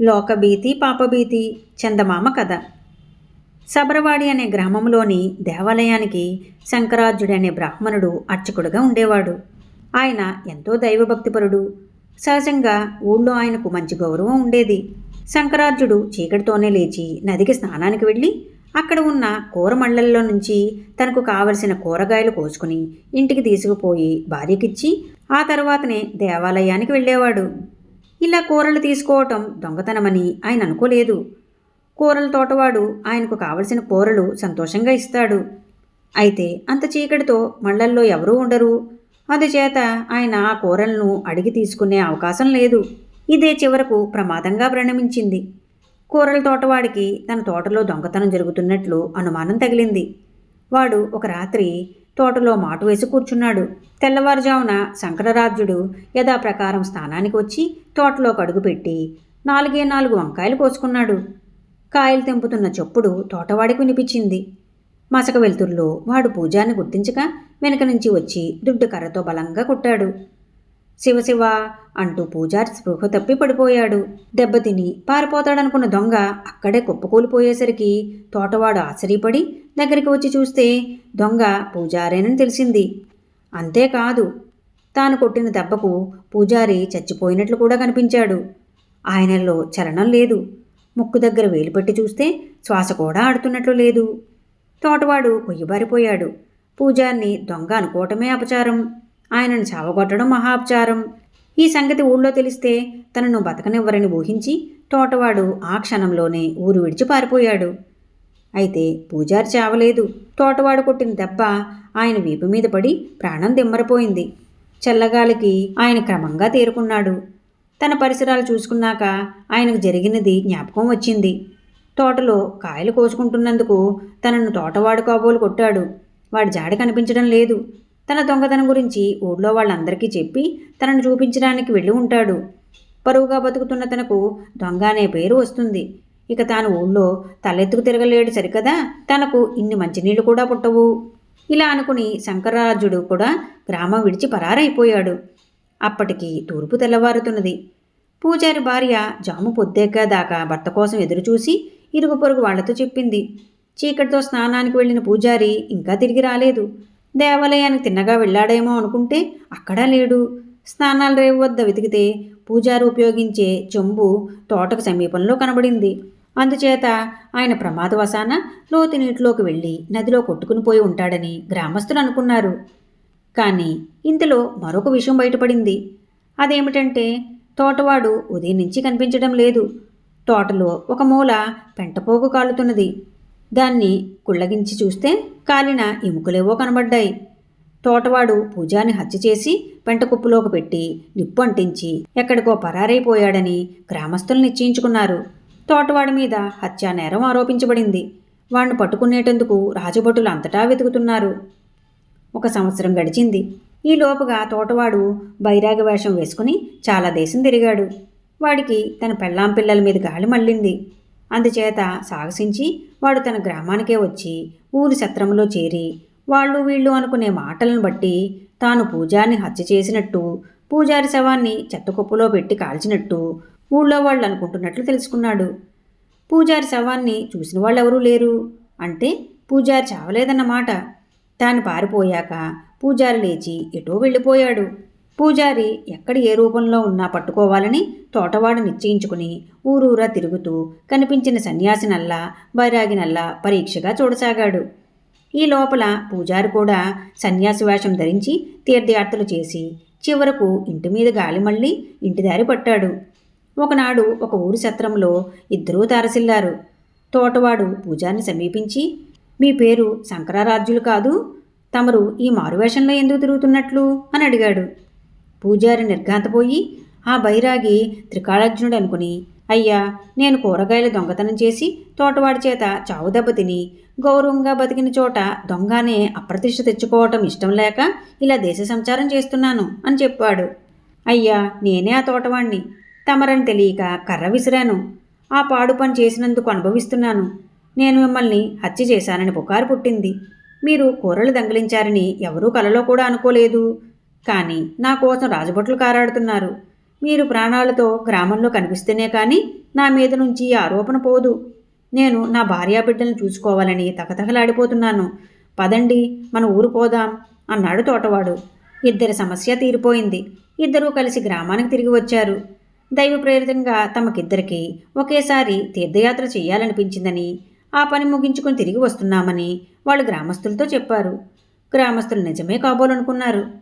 లోకభీతి పాపభీతి చందమామ కథ. సబరవాడి అనే గ్రామంలోని దేవాలయానికి శంకరార్జుడు అనే బ్రాహ్మణుడు అర్చకుడుగా ఉండేవాడు. ఆయన ఎంతో దైవభక్తిపరుడు. సహజంగా ఊళ్ళో ఆయనకు మంచి గౌరవం ఉండేది. శంకరార్జుడు చీకటితోనే లేచి నదికి స్నానానికి వెళ్ళి అక్కడ ఉన్న కూరమళ్ళల్లో నుంచి తనకు కావలసిన కూరగాయలు కోసుకుని ఇంటికి తీసుకుపోయి భార్యకిచ్చి ఆ తర్వాతనే దేవాలయానికి వెళ్ళేవాడు. ఇలా కూరలు తీసుకోవటం దొంగతనమని ఆయన అనుకోలేదు. కూరల తోటవాడు ఆయనకు కావలసిన కూరలు సంతోషంగా ఇస్తాడు. అయితే అంత చీకటితో మళ్ళల్లో ఎవరూ ఉండరు. అందుచేత ఆయన ఆ కూరలను అడిగి తీసుకునే అవకాశం లేదు. ఇదే చివరకు ప్రమాదంగా పరిణమించింది. కూరల తోటవాడికి తన తోటలో దొంగతనం జరుగుతున్నట్లు అనుమానం తగిలింది. వాడు ఒక రాత్రి తోటలో మాటు వేసి కూర్చున్నాడు. తెల్లవారుజామున శంకరరాజ్యుడు యథాప్రకారం స్నానానికి వచ్చి తోటలో కడుగుపెట్టి నాలుగే నాలుగు వంకాయలు కోసుకున్నాడు. కాయలు తెంపుతున్న చొప్పుడు తోటవాడికి వినిపించింది. మసక వెలుతురులో వాడు పూజాన్ని గుర్తించక వెనక నుంచి వచ్చి దుడ్డు కర్రతో బలంగా కొట్టాడు. శివశివ అంటూ పూజారి స్పృహ తప్పి పడిపోయాడు. దెబ్బతిని పారిపోతాడనుకున్న దొంగ అక్కడే కుప్పకూలిపోయేసరికి తోటవాడు ఆశ్చర్యపడి దగ్గరికి వచ్చి చూస్తే దొంగ పూజారేనని తెలిసింది. అంతేకాదు తాను కొట్టిన దెబ్బకు పూజారి చచ్చిపోయినట్లు కూడా కనిపించాడు. ఆయనలో చలనం లేదు. ముక్కు దగ్గర వేలు పెట్టి చూస్తే శ్వాస కూడా ఆడుతున్నట్లు లేదు. తోటవాడు కొయ్యబారిపోయాడు. పూజారిని దొంగ అనుకోవటమే అపచారం. ఆయనను చావగొట్టడం మహా ఈ సంగతి ఊళ్ళో తెలిస్తే తనను బతకనివ్వరని ఊహించి తోటవాడు ఆ క్షణంలోనే ఊరు విడిచి పారిపోయాడు. అయితే పూజారి చావలేదు. తోటవాడు కొట్టిన దెబ్బ ఆయన వీపు మీద పడి ప్రాణం దిమ్మరపోయింది. చల్లగాలికి ఆయన క్రమంగా తేరుకున్నాడు. తన పరిసరాలు చూసుకున్నాక ఆయనకు జరిగినది జ్ఞాపకం వచ్చింది. తోటలో కాయలు కోసుకుంటున్నందుకు తనను తోటవాడు కాబోలు కొట్టాడు. వాడి జాడ కనిపించడం లేదు. తన దొంగతనం గురించి ఊళ్ళో వాళ్ళందరికీ చెప్పి తనను చూపించడానికి వెళ్ళి ఉంటాడు. పరువుగా బతుకుతున్న తనకు దొంగ అనే పేరు వస్తుంది. ఇక తాను ఊళ్ళో తలెత్తుకు తిరగలేడు సరికదా? తనకు ఇన్ని మంచినీళ్ళు కూడా పుట్టవు. ఇలా అనుకుని శంకరరాజుడు కూడా గ్రామం విడిచి పరారైపోయాడు. అప్పటికి తూర్పు తెల్లవారుతున్నది. పూజారి భార్య జాము పొద్దెక్క దాకా భర్త కోసం ఎదురుచూసి ఇరుగు పొరుగు వాళ్ళతో చెప్పింది. చీకటితో స్నానానికి వెళ్ళిన పూజారి ఇంకా తిరిగి రాలేదు. దేవాలయానికి తిన్నగా వెళ్ళాడేమో అనుకుంటే అక్కడా లేడు. స్నానాల రేవు వద్ద వెతికితే పూజారి ఉపయోగించే చెంబు తోటకు సమీపంలో కనబడింది. అందుచేత ఆయన ప్రమాదవశాన లోతు నీటిలోకి వెళ్ళి నదిలో కొట్టుకుని పోయి ఉంటాడని గ్రామస్తులు అనుకున్నారు. కానీ ఇంతలో మరొక విషయం బయటపడింది. అదేమిటంటే తోటవాడు ఉదయం నుంచి కనిపించడం లేదు. తోటలో ఒక మూల పెంటపోగు కాలుతున్నది. దాన్ని కుళ్ళగించి చూస్తే కాలిన ఎముకలేవో కనబడ్డాయి. తోటవాడు పూజాని హత్య చేసి పెంటకుప్పులోకి పెట్టి నిప్పు అంటించి ఎక్కడికో పరారైపోయాడని గ్రామస్తులు నిశ్చయించుకున్నారు. తోటవాడి మీద హత్యా నేరం ఆరోపించబడింది. వాణ్ణి పట్టుకునేటందుకు రాజభటులు అంతటా వెతుకుతున్నారు. ఒక సంవత్సరం గడిచింది. ఈ లోపుగా తోటవాడు బైరాగ వేషం వేసుకుని చాలా దేశం తిరిగాడు. వాడికి తన పెళ్ళాం పిల్లల మీద గాలి మళ్ళింది. అందుచేత సాహసించి వాడు తన గ్రామానికే వచ్చి ఊరి సత్రంలో చేరి వాళ్ళు వీళ్ళు అనుకునే మాటలను బట్టి తాను పూజారిని హత్య చేసినట్టు పూజారి శవాన్ని చెత్తకుప్పలో పెట్టి కాల్చినట్టు ఊళ్ళో వాళ్ళు అనుకుంటున్నట్లు తెలుసుకున్నాడు. పూజారి శవాన్ని చూసిన వాళ్ళెవరూ లేరు. అంటే పూజారి చావలేదన్నమాట. తాను పారిపోయాక పూజారి లేచి ఎటో వెళ్ళిపోయాడు. పూజారి ఎక్కడ ఏ రూపంలో ఉన్నా పట్టుకోవాలని తోటవాడు నిశ్చయించుకుని ఊరూరా తిరుగుతూ కనిపించిన సన్యాసినల్లా బైరాగినల్లా పరీక్షగా చూడసాగాడు. ఈ లోపల పూజారి కూడా సన్యాసి వేషం ధరించి తీర్థయాత్రలు చేసి చివరకు ఇంటి మీద గాలి మళ్ళీ ఇంటి దారి పట్టాడు. ఒకనాడు ఒక ఊరి సత్రంలో ఇద్దరూ తారసిల్లారు. తోటవాడు పూజారిని సమీపించి మీ పేరు శంకరారాజ్యులు కాదు? తమరు ఈ మారువేషంలో ఎందుకు తిరుగుతున్నట్లు? అని అడిగాడు. పూజారి నిర్ఘాంతపోయి ఆ బైరాగి త్రికాళార్జునుడు అనుకుని అయ్యా నేను కూరగాయల దొంగతనం చేసి తోటవాడి చేత చావు దెబ్బ తిని గౌరవంగా బతికిన చోట దొంగనే అప్రతిష్ట తెచ్చుకోవటం ఇష్టం లేక ఇలా దేశ సంచారం చేస్తున్నాను అని చెప్పాడు. అయ్యా నేనే ఆ తోటవాణ్ణి. తమరని తెలియక కర్ర విసిరాను. ఆ పాడు పని చేసినందుకు అనుభవిస్తున్నాను. నేను మిమ్మల్ని హత్య చేశానని పుకారు పుట్టింది. మీరు కూరలు దొంగిలించారని ఎవరూ కలలో కూడా అనుకోలేదు. కానీ నా కోసం రాజభట్లు కారాడుతున్నారు. మీరు ప్రాణాలతో గ్రామంలో కనిపిస్తేనే కానీ నా మీద నుంచి ఆరోపణ పోదు. నేను నా భార్యాబిడ్డలను చూసుకోవాలని తకతకలాడిపోతున్నాను పదండి మన ఊరు పోదాం అన్నాడు తోటవాడు. ఇద్దరి సమస్య తీరిపోయింది. ఇద్దరూ కలిసి గ్రామానికి తిరిగి వచ్చారు. దైవ ప్రేరితంగా తమకిద్దరికి ఒకేసారి తీర్థయాత్ర చేయాలనిపించిందని ఆ పని ముగించుకొని తిరిగి వస్తున్నామని వాళ్ళు గ్రామస్తులతో చెప్పారు. గ్రామస్తులు నిజమే కాబోలనుకున్నారు.